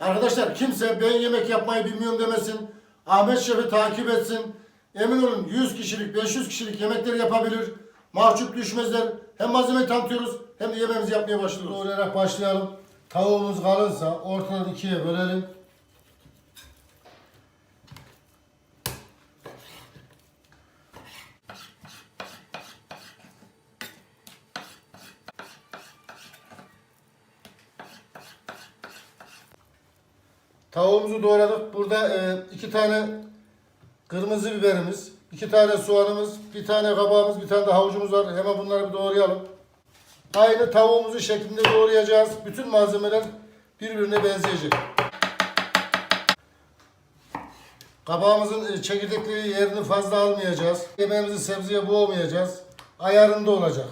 Arkadaşlar kimse ben yemek yapmayı bilmiyorum demesin. Ahmet Şef'i takip etsin. Emin olun 100 kişilik, 500 kişilik yemekleri yapabilir. Mahcup düşmezler. Hem malzemeyi tanıtıyoruz hem de yemeğimizi yapmaya başlıyoruz. Doğrayarak başlayalım. Tavuğumuz kalınsa ortadan ikiye bölelim. Tavuğumuzu doğradık. Burada e, iki tane kırmızı biberimiz, iki tane soğanımız, bir tane kabağımız, bir tane de havucumuz var. Hemen bunları bir doğrayalım. Aynı tavuğumuzu şeklinde doğrayacağız. Bütün malzemeler birbirine benzeyecek. Kabağımızın e, çekirdekleri yerini fazla almayacağız. Yemeğimizi sebzeye boğmayacağız. Ayarında olacak.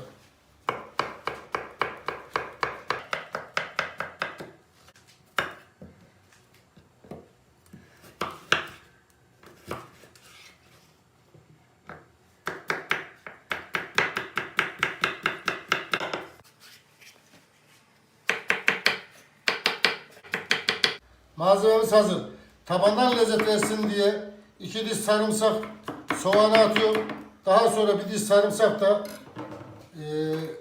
Malzememiz hazır. Tabandan lezzet versin diye iki diş sarımsak soğanı atıyorum. Daha sonra bir diş sarımsak da e,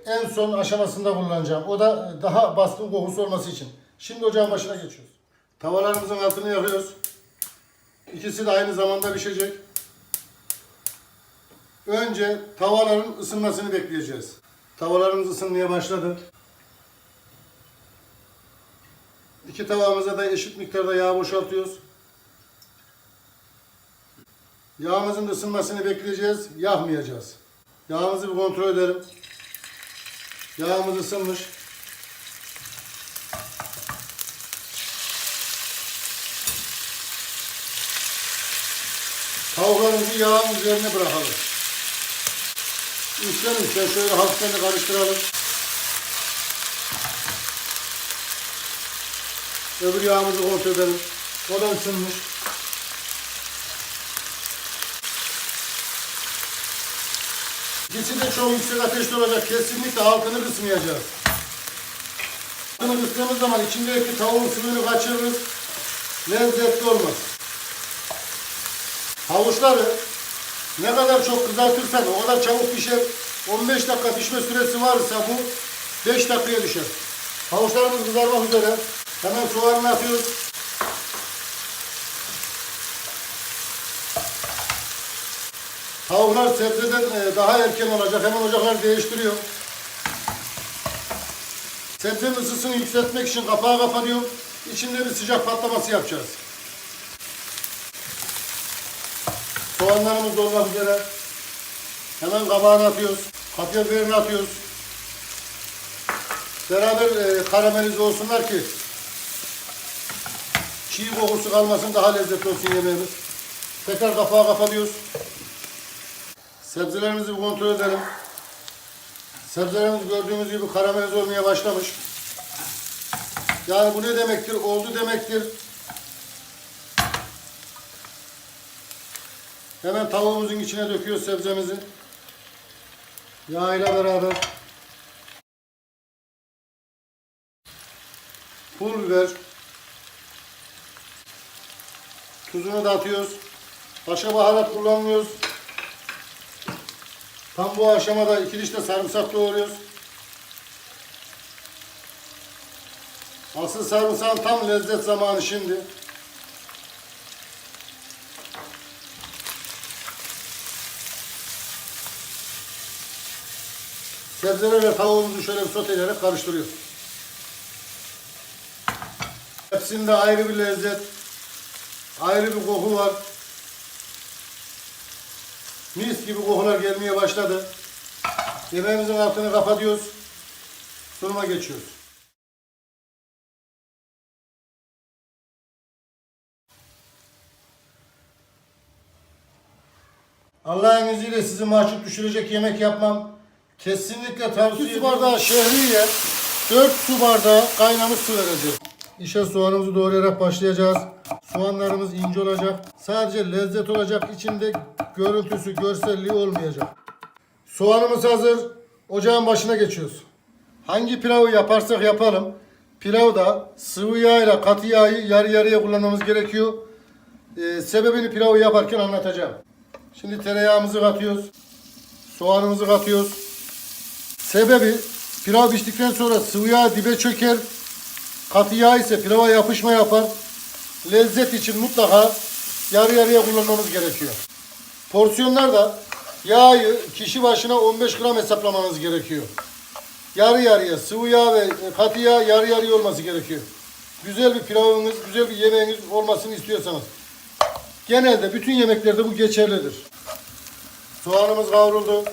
en son aşamasında kullanacağım. O da daha baskın kokusu olması için. Şimdi ocağın başına geçiyoruz. Tavalarımızın altını yakıyoruz. İkisi de aynı zamanda pişecek. Önce tavaların ısınmasını bekleyeceğiz. Tavalarımız ısınmaya başladı. İki tavamıza da eşit miktarda yağ boşaltıyoruz. Yağımızın ısınmasını bekleyeceğiz, yakmayacağız. Yağımızı bir kontrol edelim. Yağımız ısınmış. Tavuklarımızı yağın üzerine bırakalım. Üçgen üçgen şöyle hafiften karıştıralım. Öbür yağımızı kontrol edelim. O da ısınmış. İkisi de çok yüksek ateşte olacak. Kesinlikle altını kısmayacağız. Altını kıstığımız zaman içindeki tavuğun suyunu kaçırırız. Lezzetli olmaz. Havuçları ne kadar çok kızartırsan o kadar çabuk pişer. 15 dakika pişme süresi varsa bu 5 dakikaya düşer. Havuçlarımız kızarmak üzere. Hemen soğanını atıyoruz. Tavuklar sebzeden e, daha erken olacak. Hemen ocakları değiştiriyor. Sebzenin ısısını yükseltmek için kapağı kapatıyorum. İçinde bir sıcak patlaması yapacağız. Soğanlarımız olmak üzere. Hemen kabağını atıyoruz. Kapya biberini atıyoruz. Beraber e, karamelize olsunlar ki çiğ kokusu kalmasın daha lezzetli olsun yemeğimiz. Tekrar kapağı kapatıyoruz. Sebzelerimizi bir kontrol edelim. Sebzelerimiz gördüğünüz gibi karamelize olmaya başlamış. Yani bu ne demektir? Oldu demektir. Hemen tavuğumuzun içine döküyoruz sebzemizi. Yağ ile beraber. Pul biber. Tuzunu da atıyoruz. Başka baharat kullanmıyoruz. Tam bu aşamada iki diş de sarımsak doğruyoruz. Asıl sarımsağın tam lezzet zamanı şimdi. Sebzeler ve tavuğumuzu şöyle bir soteleyerek karıştırıyoruz. Hepsinde ayrı bir lezzet, ayrı bir koku var. Mis gibi kokular gelmeye başladı. Yemeğimizin altını kapatıyoruz. Sunuma geçiyoruz. Allah'ın izniyle sizi mahcup düşürecek yemek yapmam. Kesinlikle tavsiye ederim. 2 su bardağı şehriye, 4 su bardağı kaynamış su vereceğiz. İşe soğanımızı doğrayarak başlayacağız. Soğanlarımız ince olacak. Sadece lezzet olacak. İçinde görüntüsü, görselliği olmayacak. Soğanımız hazır. Ocağın başına geçiyoruz. Hangi pilavı yaparsak yapalım. Pilavda sıvı yağ ile katı yağı yarı yarıya kullanmamız gerekiyor. Ee, sebebini pilavı yaparken anlatacağım. Şimdi tereyağımızı katıyoruz. Soğanımızı katıyoruz. Sebebi pilav piştikten sonra sıvı yağ dibe çöker. Katı yağ ise pilava yapışma yapar. Lezzet için mutlaka yarı yarıya kullanmamız gerekiyor. Porsiyonlarda yağı kişi başına 15 gram hesaplamanız gerekiyor. Yarı yarıya sıvı yağ ve katı yağ yarı yarıya olması gerekiyor. Güzel bir pilavınız, güzel bir yemeğiniz olmasını istiyorsanız. Genelde bütün yemeklerde bu geçerlidir. Soğanımız kavruldu.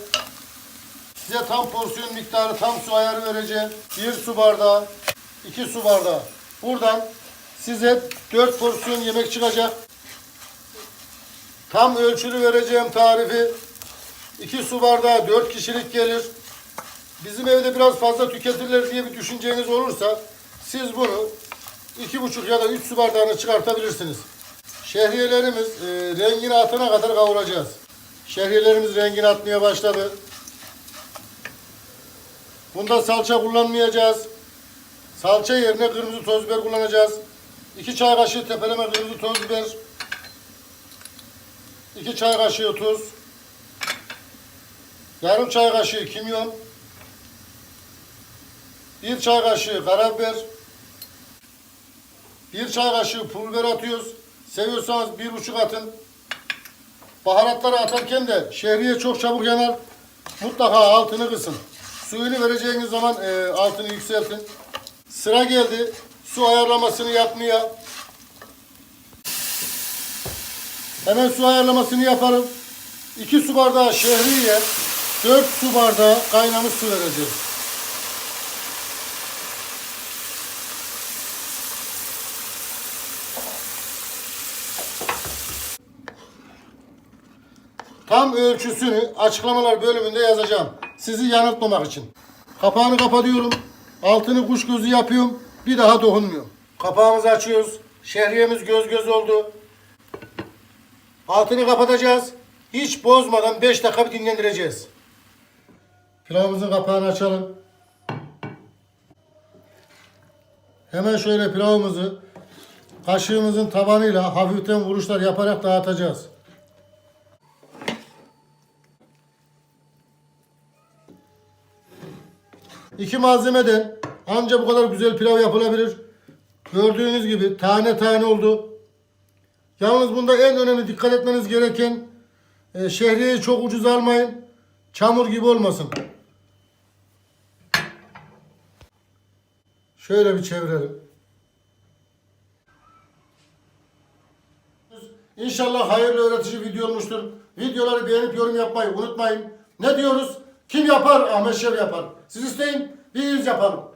Size tam porsiyon miktarı, tam su ayarı vereceğim. Bir su bardağı, iki su bardağı. Buradan size dört porsiyon yemek çıkacak. Tam ölçülü vereceğim tarifi. 2 su bardağı 4 kişilik gelir. Bizim evde biraz fazla tüketilir diye bir düşünceniz olursa siz bunu 2,5 ya da 3 su bardağını çıkartabilirsiniz. Şehriyelerimiz e, rengini atana kadar kavuracağız. Şehriyelerimiz rengini atmaya başladı. Bunda salça kullanmayacağız. Salça yerine kırmızı toz biber kullanacağız. 2 çay kaşığı tepeleme kırmızı toz biber. 2 çay kaşığı tuz. Yarım çay kaşığı kimyon. 1 çay kaşığı karabiber. 1 çay kaşığı pul biber atıyoruz. Seviyorsanız 1,5 atın. Baharatları atarken de şehriye çok çabuk yanar. Mutlaka altını kısın. Suyunu vereceğiniz zaman e, altını yükseltin. Sıra geldi su ayarlamasını yapmaya. Hemen su ayarlamasını yaparım. 2 su bardağı şehriye, 4 su bardağı kaynamış su vereceğiz. Tam ölçüsünü açıklamalar bölümünde yazacağım. Sizi yanıltmamak için. Kapağını kapatıyorum. Altını kuş gözü yapıyorum. Bir daha dokunmuyorum. Kapağımızı açıyoruz. Şehriyemiz göz göz oldu. Altını kapatacağız. Hiç bozmadan 5 dakika bir dinlendireceğiz. Pilavımızın kapağını açalım. Hemen şöyle pilavımızı kaşığımızın tabanıyla hafiften vuruşlar yaparak dağıtacağız. İki malzemeden anca bu kadar güzel pilav yapılabilir. Gördüğünüz gibi tane tane oldu. Yalnız bunda en önemli dikkat etmeniz gereken e, şehriyeyi çok ucuz almayın. Çamur gibi olmasın. Şöyle bir çevirelim. İnşallah hayırlı öğretici video olmuştur. Videoları beğenip yorum yapmayı unutmayın. Ne diyoruz? Kim yapar? Ahmet Şev yapar. Siz isteyin, biz yapalım.